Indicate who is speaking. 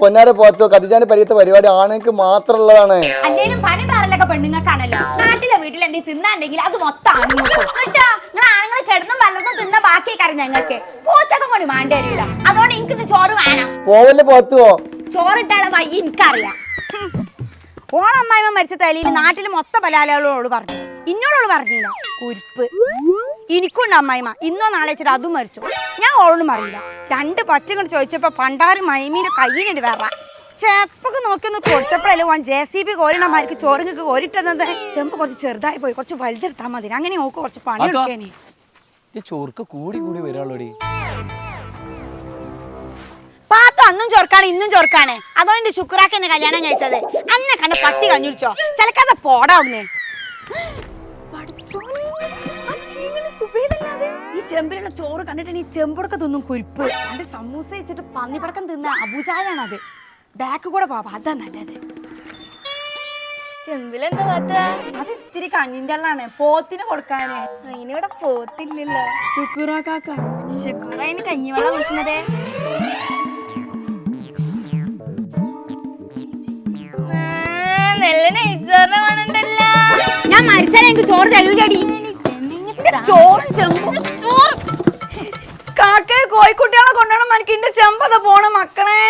Speaker 1: പൊന്നാരെ പോത്തോ കതിജാന്റെ പരിയത്തെ പരിപാടി ആണുങ്ങൾക്ക് മാത്രമുള്ളതാണ്.
Speaker 2: അല്ലേലും പണി പറലൊക്കെ പെണ്ണുങ്ങൾക്കാണല്ലോ. നാട്ടിലെ വീട്ടിൽ എന്തെങ്കിലും തിന്നാണ്ടെങ്കിൽ അത് മൊത്തം ആണുങ്ങൾക്ക് കേട്ടോ നിങ്ങൾ ആണുങ്ങൾ കിടന്നും വല്ലതും തിന്ന ബാക്കി കാര്യം ഞങ്ങൾക്ക്? പൂച്ചക്കും കൊണ്ട് മാണ്ടേരില്ല അതുകൊണ്ട് എനിക്കിന്ന് ചോറ് വേണം.
Speaker 1: പോവല്ലേ പോത്തുവോ
Speaker 2: ചോറിട്ടാളെ വയ്യ എനിക്കറിയാം. മരിച്ച തലയിൽ നാട്ടിൽ മൊത്തം പലാലകളോട് പറഞ്ഞു. ഇന്നോടോട് പറഞ്ഞില്ല. കുരിപ്പ്. എനിക്കുണ്ട് അമ്മായിമ ഇന്നോ നാളെ വെച്ചിട്ട് അതും മരിച്ചു. ഞാൻ ഓളൊന്നും അറിയില്ല രണ്ട് പച്ചങ്ങൾ ചോദിച്ചപ്പോ പണ്ടാറ് മൈമീന്റെ കയ്യിലിട്ട് വേറെ. ചെപ്പൊക്കെ നോക്കി ഒന്ന് കൊടുത്തപ്പോഴല്ലേ ഓൻ ജെ സി ബി കോരിണമാർക്ക് ചോറിനൊക്കെ കോരിട്ടത് ചെമ്പ് കുറച്ച് ചെറുതായി പോയി. കുറച്ച് വലുതെടുത്താൽ മതി. അങ്ങനെ നോക്ക് കുറച്ച് പണി
Speaker 3: അതോ?
Speaker 2: എടുക്കേനെ
Speaker 3: ചോർക്ക് കൂടി കൂടി വരാളോടി
Speaker 2: പാത്തു അന്നും ചോർക്കാണ് ഇന്നും ചോർക്കാണ് അതുകൊണ്ട് എന്റെ ശുക്രാക്ക് എന്നെ കല്യാണം കഴിച്ചത്. അന്നെ കണ്ട പട്ടി കഞ്ഞുടിച്ചോ. ചിലക്കാതെ പോടാ അവിടുന്ന് ഈ ചെമ്പിലുള്ള ചോറ് കണ്ടിട്ട് ഈ ചെമ്പൊടക്ക തിന്നും കുരിപ്പ്. അന്റെ സമൂസ വെച്ചിട്ട് പന്നിപ്പടക്കം തിന്ന അബുചായാണ് അത് ബാക്ക് കൂടെ പോവാ. അതാ നല്ലത്.
Speaker 4: ചെമ്പിലെന്താ പാത്ത
Speaker 2: അത് ഇത്തിരി കഞ്ഞിന്റെ വെള്ളാണ് പോത്തിന് കൊടുക്കാന്.
Speaker 4: അതിനിവിടെ പോത്തില്ലല്ലോ.
Speaker 2: ശുക്രാക്കാക്ക
Speaker 4: ശുക്ര അതിന് കഞ്ഞിവെള്ളം കുടിക്കുന്നത്.
Speaker 2: ഞാൻ മരിച്ചാലേ എനിക്ക് ചോറ് തരൂലടി ചോറും ചെമ്പും. ചോറ്. കാക്കയെ കോഴിക്കുട്ടികളെ കൊണ്ടുപോകണം എനിക്ക് എന്റെ ചെമ്പത പോണ മക്കളെ.